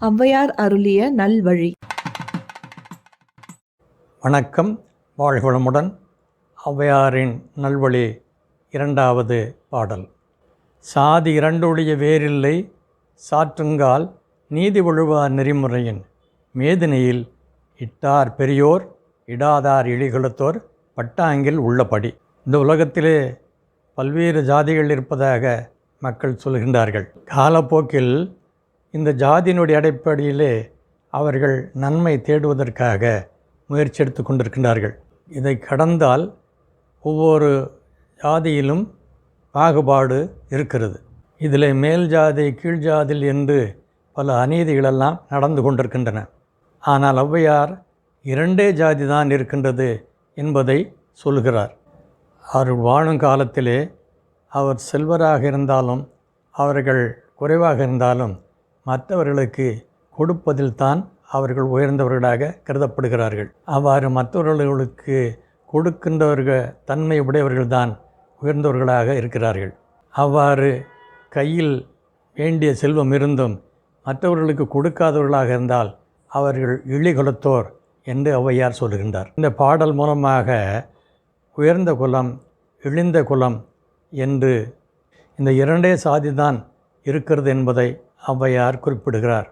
ஔவையார் அருளிய நல்வழி. வணக்கம். வாழ்வளமுடன் ஔவையாரின் நல்வழி இரண்டாவது பாடல். சாதி இரண்டொழிய வேறில்லை. சாற்றுங்கால் நீதி ஒழுவார் நெறிமுறையின் மேதினையில் இட்டார் பெரியோர் இடாதார் இழிகுலத்தோர் பட்டாங்கில் உள்ளபடி. இந்த உலகத்திலே பல்வேறு ஜாதிகள் இருப்பதாக மக்கள் சொல்கின்றார்கள். காலப்போக்கில் இந்த ஜாதியினுடைய அடிப்படையிலே அவர்கள் நன்மை தேடுவதற்காக முயற்சி எடுத்து கொண்டிருக்கின்றார்கள். இதை கடந்தால் ஒவ்வொரு ஜாதியிலும் பாகுபாடு இருக்கிறது. இதில் மேல் ஜாதி கீழ் ஜாதியில் என்று பல அநீதிகளெல்லாம் நடந்து கொண்டிருக்கின்றன. ஆனால் ஔவையார் இரண்டே ஜாதி தான் இருக்கின்றது என்பதை சொல்கிறார். அவர் வாழும் காலத்திலே அவர் செல்வராக இருந்தாலும் அவர்கள் குறைவாக இருந்தாலும் மற்றவர்களுக்கு கொடுப்பதில்தான் அவர்கள் உயர்ந்தவர்களாக கருதப்படுகிறார்கள். அவ்வாறு மற்றவர்களுக்கு கொடுக்கின்றவர்கள் தன்மை உடையவர்கள்தான் உயர்ந்தவர்களாக இருக்கிறார்கள். அவ்வாறு கையில் வேண்டிய செல்வம் இருந்தும் மற்றவர்களுக்கு கொடுக்காதவர்களாக இருந்தால் அவர்கள் இழிகுலத்தோர் என்று ஔவையார் சொல்கின்றார் இந்த பாடல் மூலமாக உயர்ந்த குலம் இழிந்த குலம் என்று இந்த இரண்டே சாதிதான் இருக்கிறது என்பதை ஔவையார் குறிப்பிடுகிறார்.